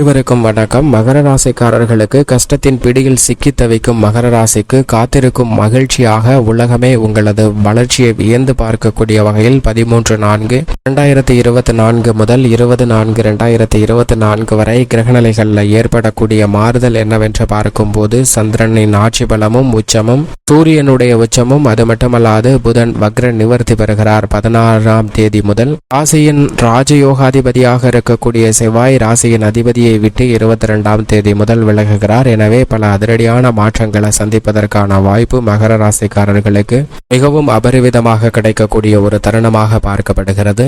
அனைவருக்கும் வணக்கம். மகர ராசிக்காரர்களுக்கு கஷ்டத்தின் பிடியில் சிக்கி தவிக்கும் மகர ராசிக்கு காத்திருக்கும் மகிழ்ச்சியாக உலகமே உங்களது வளர்ச்சியை வியந்து பார்க்கக்கூடிய வகையில் பதிமூன்று நான்கு இரண்டாயிரத்தி இருபத்தி நான்கு முதல் இருபது நான்கு இரண்டாயிரத்தி இருபத்தி நான்கு வரை கிரகநிலைகளில் ஏற்படக்கூடிய மாறுதல் என்னவென்று பார்க்கும்போது சந்திரனின் ஆட்சி பலமும் உச்சமும் சூரியனுடைய உச்சமும் அது மட்டுமல்லாது புதன் வக்ர நிவர்த்தி பெறுகிறார். பதினாறாம் தேதி முதல் ராசியின் ராஜயோகாதிபதியாக இருக்கக்கூடிய செவ்வாய் ராசியின் அதிபதியை பதவியை விட்டு இருபத்தி ரெண்டாம் தேதி முதல் விலகுகிறார். எனவே பல அதிரடியான மாற்றங்களை சந்திப்பதற்கான வாய்ப்பு மகர ராசிக்காரர்களுக்கு மிகவும் அபரிவிதமாக கிடைக்கக்கூடிய ஒரு தருணமாக பார்க்கப்படுகிறது.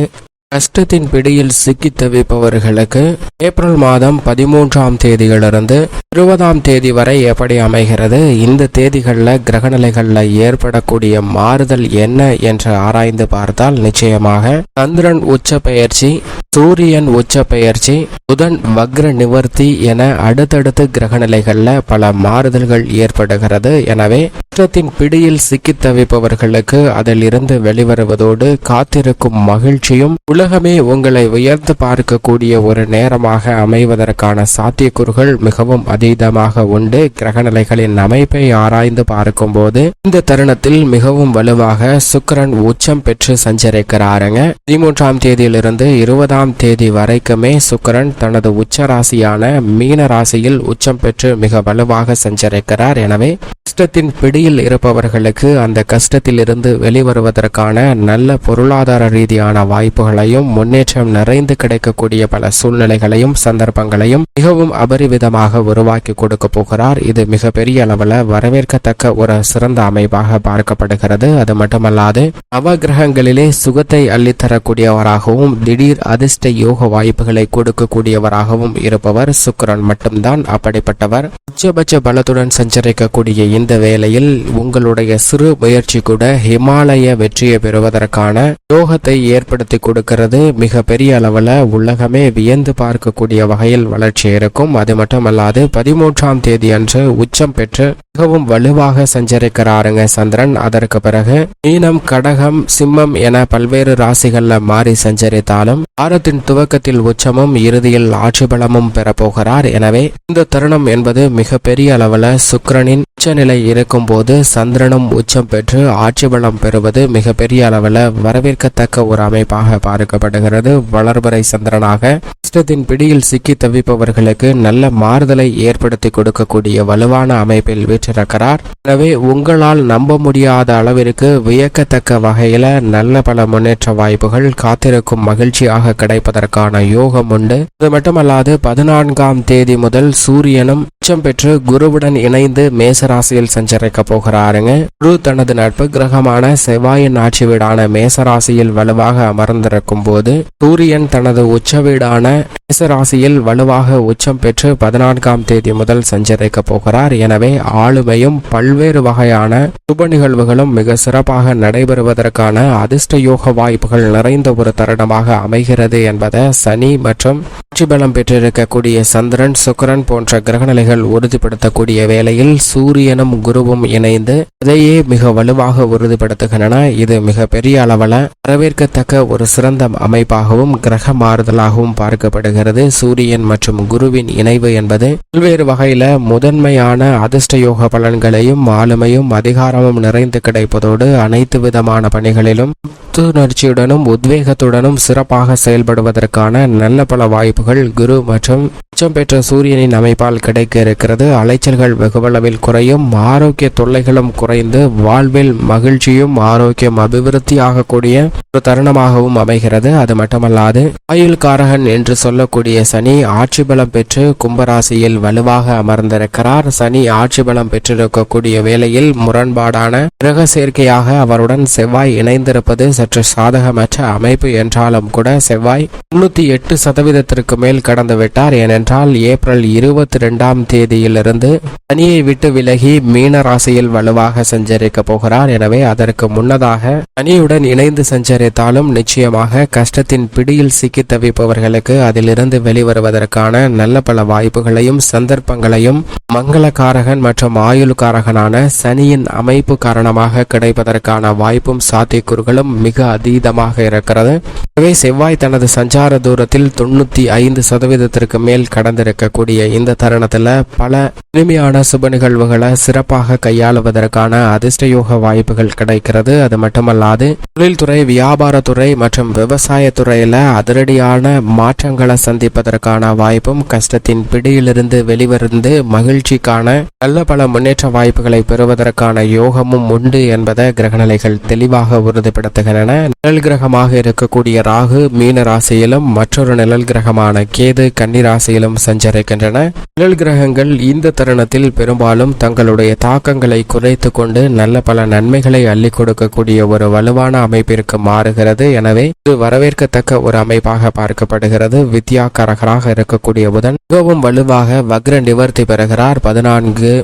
கஷ்டத்தின் பிடியில் சிக்கி தவிப்பவர்களுக்கு ஏப்ரல் மாதம் பதிமூன்றாம் தேதியிலிருந்து இருபதாம் தேதி வரை எப்படி அமைகிறது? இந்த தேதிகளில் கிரகநிலைகளில் ஏற்படக்கூடிய மாறுதல் என்ன என்று ஆராய்ந்து பார்த்தால் நிச்சயமாக சந்திரன் உச்ச பயிற்சி சூரியன் உச்ச பெயர்ச்சி புதன் வக்ர நிவர்த்தி என அடுத்தடுத்து கிரகநிலைகளில் பல மாறுதல்கள் ஏற்படுகிறது. எனவே கஷ்டத்தின் பிடியில் சிக்கி தவிப்பவர்களுக்கு அதிலிருந்து வெளிவருவதோடு காத்திருக்கும் மகிழ்ச்சியும் உலகமே உங்களை உயர்ந்து பார்க்கக்கூடிய ஒரு நேரமாக அமைவதற்கான சாத்தியக்கூறுகள் மிகவும் அதீதமாக உண்டு. கிரகநிலைகளின் அமைப்பை ஆராய்ந்து பார்க்கும்போது இந்த தருணத்தில் மிகவும் வலுவாக சுக்கிரன் உச்சம் பெற்று சஞ்சரிக்கிறாருங்க. பதிமூன்றாம் தேதியிலிருந்து இருபதாம் தேதி வரைக்குமே சுக்கரன் தனது உச்ச ராசியான மீன ராசியில் உச்சம் பெற்று மிக வலுவாக சஞ்சரிக்கிறார். எனவே கஷ்டத்தின் பிடியில் இருப்பவர்களுக்கு அந்த கஷ்டத்திலிருந்து வெளிவருவதற்கான நல்ல பொருளாதார ரீதியான வாய்ப்புகளையும் முன்னேற்றம் நிறைந்து கிடைக்கக்கூடிய பல சூழ்நிலைகளையும் சந்தர்ப்பங்களையும் மிகவும் அபரிவிதமாக உருவாக்கி கொடுக்க போகிறார். இது மிக பெரிய அளவில் வரவேற்கத்தக்க ஒரு சிறந்த அமைப்பாக பார்க்கப்படுகிறது. அது மட்டுமல்லாது நவகிரகங்களிலே சுகத்தை அள்ளித்தரக்கூடியவராகவும் திடீர் அதிர்ஷ்ட யோக வாய்ப்புகளை கொடுக்கக்கூடியவராகவும் இருப்பவர் சுக்கரன் மட்டும்தான். அப்படிப்பட்டவர் உச்சபட்ச பலத்துடன் சஞ்சரிக்கக்கூடிய இந்த வேளையில் உங்களுடைய சிறு முயற்சி கூட ஹிமாலய வெற்றியை பெறுவதற்கான யோகத்தை ஏற்படுத்தி கொடுக்கிறது. மிக பெரிய அளவில் உலகமே வியந்து பார்க்கக்கூடிய வகையில் வளர்ச்சி இருக்கும். அது மட்டுமல்லாது பதிமூன்றாம் தேதி அன்று உச்சம் பெற்று மிகவும் வலுவாக சஞ்சரிக்கிறாருங்க சந்திரன். அதற்கு பிறகு மீனம் கடகம் சிம்மம் என பல்வேறு ராசிகள்ல மாறி சஞ்சரித்தாலும் வாரத்தின் துவக்கத்தில் உச்சமும் இறுதியில் ஆட்சி பலமும் பெறப்போகிறார். எனவே இந்த தருணம் என்பது மிக பெரிய அளவில் சுக்கிரனின் உச்சநிலை இருக்கும் போது சந்திரனும் உச்சம் பெற்று ஆட்சி பலம் பெறுவது மிக பெரிய அளவில் வரவேற்கத்தக்க ஒரு அமைப்பாக பார்க்கப்படுகிறது. வளர்பறை சந்திரனாக இஷ்டத்தின் பிடியில் சிக்கி தவிப்பவர்களுக்கு நல்ல மாறுதலை ஏற்படுத்தி கொடுக்கக்கூடிய வலுவான அமைப்பில் வீற்றிருக்கிறார். எனவே உங்களால் நம்ப முடியாத அளவிற்கு வியக்கத்தக்க வகையில நல்ல பல முன்னேற்ற வாய்ப்புகள் காத்திருக்கும் மகிழ்ச்சியாக கிடைப்பதற்கான யோகம் உண்டு. அது மட்டுமல்லாது பதினான்காம் தேதி முதல் சூரியனும் உச்சம் பெற்று குருவுடன் இணைந்து மேசராசியில் சஞ்சரிக்க போகிறாருங்க. குரு தனது நட்பு கிரகமான செவ்வாயின் ஆட்சி வீடான மேசராசியில் வலுவாக அமர்ந்திருக்கும் போது சூரியன் தனது உச்ச வீடான மேசராசியில் வலுவாக உச்சம் பெற்று பதினான்காம் தேதி முதல் சஞ்சரிக்க போகிறார். எனவே ஆளுமையும் பல்வேறு வகையான சுப நிகழ்வுகளும் மிக சிறப்பாக நடைபெறுவதற்கான அதிர்ஷ்ட யோக வாய்ப்புகள் நிறைந்த ஒரு தருணமாக அமைகிறது என்பதை சனி மற்றும் ஆட்சி பலம் பெற்றிருக்கக்கூடிய சந்திரன் சுக்கரன் போன்ற கிரகநிலைகள் உறுதிப்படுத்தக்கூடிய வேளையில் சூரியனும் குருவும் இணைந்து இதையே மிக வலுவாக உறுதிப்படுத்துகின்றன. இது மிக பெரிய அளவில் வரவேற்கத்தக்க ஒரு சிறந்த அமைப்பாகவும் கிரக மாறுதலாகவும் பார்க்கப்படுகிறது. சூரியன் மற்றும் குருவின் இணைவு என்பது பல்வேறு வகையில முதன்மையான அதிர்ஷ்ட யோக பலன்களையும் ஆளுமையும் அதிகாரமும் நிறைந்து கிடைப்பதோடு அனைத்து விதமான பணிகளிலும் புத்துணர்ச்சியுடனும் உத்வேகத்துடனும் சிறப்பாக செயல்படுவதற்கான நல்ல பல வாய்ப்புகள் குரு மற்றும் உச்சம் பெற்ற சூரியனின் அமைப்பால் கிடைக்க இருக்கிறது. அலைச்சல்கள் வெகுவளவில் குறையும் ஆரோக்கிய தொல்லைகளும் குறைந்து வாழ்வில் மகிழ்ச்சியும் ஆரோக்கியம் அபிவிருத்தி ஆகக்கூடிய ஒரு தருணமாகவும் அமைகிறது. அது மட்டுமல்லாது ஆயுள் காரகன் என்று சொல்லக்கூடிய சனி ஆட்சி பலம் பெற்று கும்பராசியில் வலுவாக அமர்ந்திருக்கிறார். சனி ஆட்சி பலம் பெற்றிருக்கக்கூடிய வேளையில் முரண்பாடான கிரக சேர்க்கையாக அவருடன் செவ்வாய் இணைந்திருப்பது சற்று சாதகமற்ற அமைப்பு என்றாலும் கூட செவ்வாய் தொண்ணூத்தி எட்டு சதவீதத்திற்கு மேல் கடந்து விட்டார் ஏனென்றால் ஏப்ரல் இருபத்தி ரெண்டாம் தேதியிலிருந்து சனியை விட்டு விலகி மீன ராசியில் வலுவாக சஞ்சரிக்க போகிறார். எனவே அதற்கு முன்னதாக சனியுடன் இணைந்து சஞ்சரித்தாலும் நிச்சயமாக கஷ்டத்தின் பிடியில் சிக்கி தவிப்பவர்களுக்கு அதிலிருந்து வெளிவருவதற்கான நல்ல பல வாய்ப்புகளையும் சந்தர்ப்பங்களையும் மங்களக்காரகன் மற்றும் ஆயுள்காரகனான சனியின் அமைப்பு காரணமாக கிடைப்பதற்கான வாய்ப்பும் சாத்தியக்கூறுகளும் மிக மிக அதீதமாக இருக்கிறது. எனவே செவ்வாய் தனது சஞ்சார தூரத்தில் தொண்ணூத்தி ஐந்து சதவீதத்திற்கு மேல் கடந்திருக்கக்கூடிய இந்த தருணத்துல பல இனிமையான சுப நிகழ்வுகளை சிறப்பாக கையாளுவதற்கான அதிர்ஷ்டயோக வாய்ப்புகள் கிடைக்கிறது. அது மட்டுமல்லாது தொழில்துறை வியாபாரத்துறை மற்றும் விவசாயத்துறையில அதிரடியான மாற்றங்களை சந்திப்பதற்கான வாய்ப்பும் கஷ்டத்தின் பிடியிலிருந்து வெளிவருந்து மகிழ்ச்சிக்கான நல்ல பல முன்னேற்ற வாய்ப்புகளை பெறுவதற்கான யோகமும் உண்டு என்பதை கிரகநிலைகள் தெளிவாக உறுதிப்படுத்துகின்றன. நிழல் கிரகமாக இருக்கக்கூடிய ராகு மீன ராசியிலும் மற்றொரு நிழல் கிரகமான கேது கன்னி ராசியிலும் சஞ்சரிக்கின்றன. நிழல் கிரகங்கள் இந்த தருணத்தில் பெரும்பாலும் தங்களுடைய தாக்கங்களை குறைத்து கொண்டு நல்ல பல நன்மைகளை அள்ளி கொடுக்கக்கூடிய ஒரு வலுவான அமைப்பிற்கு மாறுகிறது. எனவே இது வரவேற்கத்தக்க ஒரு அமைப்பாக பார்க்கப்படுகிறது. வித்யா கரகராக இருக்கக்கூடிய புதன் மிகவும் வலுவாக வக்ர நிவர்த்தி பெறுகிறார். பதினான்கு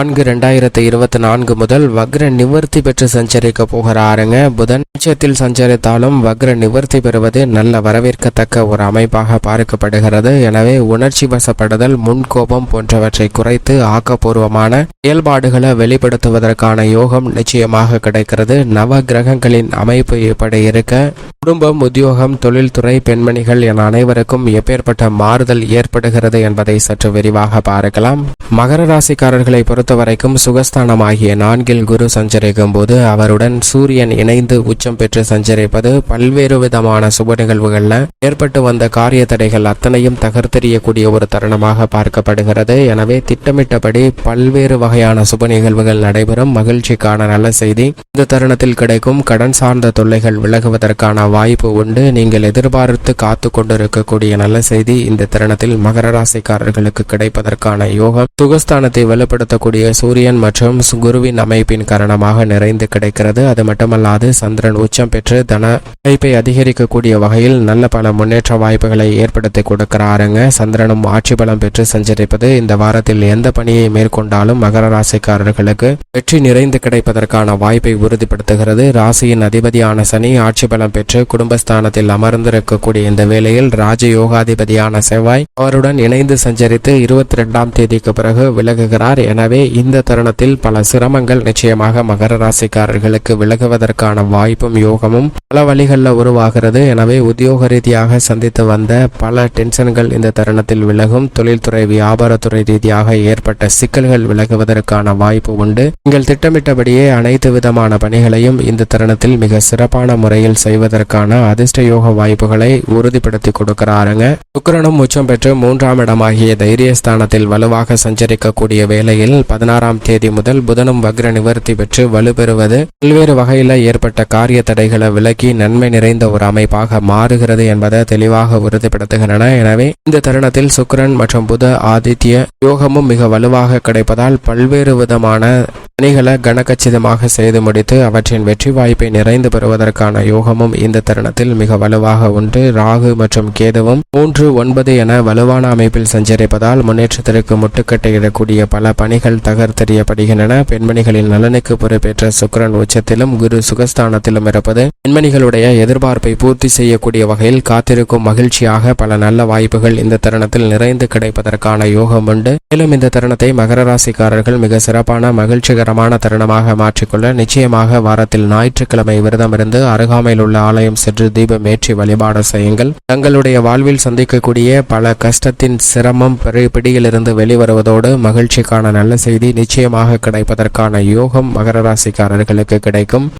நான்கு ரெண்டாயிரத்தி இருபத்தி நான்கு முதல் வக்ர நிவர்த்தி பெற்று சஞ்சரிக்க போகிறாருங்க. புதன் உச்சத்தில் சஞ்சரித்தாலும் வக்ர நிவர்த்தி பெறுவது நல்ல வரவேற்கத்தக்க ஒரு அமைப்பாக பார்க்கப்படுகிறது. எனவே உணர்ச்சி வசப்படுதல் முன்கோபம் போன்றவற்றை குறைத்து ஆக்கப்பூர்வமான செயல்பாடுகளை வெளிப்படுத்துவதற்கான யோகம் நிச்சயமாக கிடைக்கிறது. நவ கிரகங்களின் அமைப்பு இப்படி இருக்க குடும்பம் உத்தியோகம் தொழில்துறை பெண்மணிகள் என அனைவருக்கும் எப்பேற்பட்ட மாறுதல் ஏற்படுகிறது என்பதை சற்று விரிவாக பார்க்கலாம். மகர ராசிக்காரர்களை பொறுத்தவரைக்கும் சுகஸ்தானமாகிய நான்கில் குரு சஞ்சரிக்கும் போது அவருடன் சூரியன் இணைந்து உச்சம் பெற்று சஞ்சரிப்பது பல்வேறு விதமான சுப நிகழ்வுகள்ல ஏற்பட்டு வந்த காரிய தடைகள் அத்தனையும் தகர்த்தெறியக்கூடிய ஒரு தருணமாக பார்க்கப்படுகிறது. எனவே திட்டமிட்டபடி பல்வேறு வகையான சுப நிகழ்வுகள் நடைபெறும். மகிழ்ச்சிக்கான நல்ல செய்தி. இந்த தருணத்தில் கிடைக்கும் கடன் சார்ந்த தொல்லைகள் விலகுவதற்கான வாய்ப்பு உண்டு. நீங்கள் எதிர்பார்த்து காத்து கொண்டிருக்கக்கூடிய நல்ல செய்தி இந்த தருணத்தில் மகர ராசிக்காரர்களுக்கு கிடைப்பதற்கான யோகம். சுகஸ்தானத்தை வலுப்படுத்தக்கூடிய சூரியன் மற்றும் குருவின் அமைப்பின் காரணமாக நிறைந்து கிடைக்கிறது. அது மட்டுமல்லாது சந்திரன் உச்சம் பெற்று தன வாய்ப்பை அதிகரிக்கக்கூடிய வகையில் நல்ல பல முன்னேற்ற வாய்ப்புகளை ஏற்படுத்தி கொடுக்கிறாருங்க. சந்திரனும் ஆட்சி பலம் பெற்று சஞ்சரிப்பது இந்த வாரத்தில் எந்த பணியை மேற்கொண்டாலும் மகர ராசிக்காரர்களுக்கு வெற்றி நிறைந்து கிடைப்பதற்கான வாய்ப்பை உறுதிப்படுத்துகிறது. ராசியின் அதிபதியான சனி ஆட்சி பலம் பெற்று குடும்பஸ்தானத்தில் அமர்ந்திருக்கக்கூடிய இந்த வேளையில் ராஜயோகாதிபதியான செவ்வாய் அவருடன் இணைந்து சஞ்சரித்து இருபத்தி ரெண்டாம் தேதிக்கு பிறகு விலகுகிறார். எனவே இந்த தருணத்தில் பல சிரமங்கள் நிச்சயமாக மகர ராசிக்காரர்களுக்கு விலகுவதற்கான வாய்ப்பும் யோகமும் பல வழிகளில் உருவாகிறது. எனவே உத்தியோக ரீதியாக சந்தித்து வந்த பல டென்ஷன்கள் இந்த தருணத்தில் விலகும். தொழில்துறை வியாபாரத்துறை ரீதியாக ஏற்பட்ட சிக்கல்கள் விலகுவதற்கான வாய்ப்பு உண்டு. நீங்கள் திட்டமிட்டபடியே அனைத்து விதமான பணிகளையும் இந்த தருணத்தில் மிக சிறப்பான முறையில் செய்வதற்கு செய்வதற்கான அதிர்ஷ்ட யோக வாய்ப்புகளை உறுதிப்படுத்தி கொடுக்கிறாருங்க. சுக்கரனும் உச்சம் பெற்று மூன்றாம் இடமாகிய தைரியஸ்தானத்தில் வலுவாக சஞ்சரிக்கக்கூடிய வேளையில் பதினாறாம் தேதி முதல் புதனும் வக்ர நிவர்த்தி பெற்று வலுப்பெறுவது பல்வேறு வகையில் ஏற்பட்ட காரிய தடைகளை விலக்கி நன்மை நிறைந்த ஒரு அமைப்பாக மாறுகிறது என்பதை தெளிவாக உறுதிப்படுத்துகின்றன. எனவே இந்த தருணத்தில் சுக்கரன் மற்றும் புத ஆதித்ய யோகமும் மிக வலுவாக கிடைப்பதால் பல்வேறு விதமான பணிகளை கனகச்சிதமாக செய்து முடித்து அவற்றின் வெற்றி வாய்ப்பை நிறைந்து பெறுவதற்கான யோகமும் இந்த தருணத்தில் மிக வலுவாக உண்டு. ராகு மற்றும் கேதுவும் மூன்று ஒன்பது என வலுவான அமைப்பில் சஞ்சரிப்பதால் முன்னேற்றத்திற்கு முட்டுக்கட்டையிடக்கூடிய பல பணிகள் தகர்த்தெறியப்படுகின்றன. பெண்மணிகளின் நலனுக்கு பொறுப்பேற்ற சுக்கிரன் உச்சத்திலும் குரு சுகஸ்தானத்திலும் இருப்பது பெண்மணிகளுடைய எதிர்பார்ப்பை பூர்த்தி செய்யக்கூடிய வகையில் காத்திருக்கும் மகிழ்ச்சியாக பல நல்ல வாய்ப்புகள் இந்த தருணத்தில் நிறைந்து கிடைப்பதற்கான யோகம் உண்டு. மேலும் இந்த தருணத்தை மகர ராசிக்காரர்கள் மிக சிறப்பான சந்தோஷமான தருணமாக மாற்றிக்கொள்ள நிச்சயமாக வாரத்தில் ஞாயிற்றுக்கிழமை விரதம் இருந்து அருகாமையில் உள்ள ஆலயம் சென்று தீபம் ஏற்றி வழிபாடு செய்யுங்கள். தங்களுடைய வாழ்வில் சந்திக்கக்கூடிய பல கஷ்டத்தின் சிரமம் பெரு- பிடியிலிருந்து வெளிவருவதோடு மகிழ்ச்சிக்கான நல்ல செய்தி நிச்சயமாக கிடைப்பதற்கான யோகம் மகர ராசிக்காரர்களுக்கு கிடைக்கும்.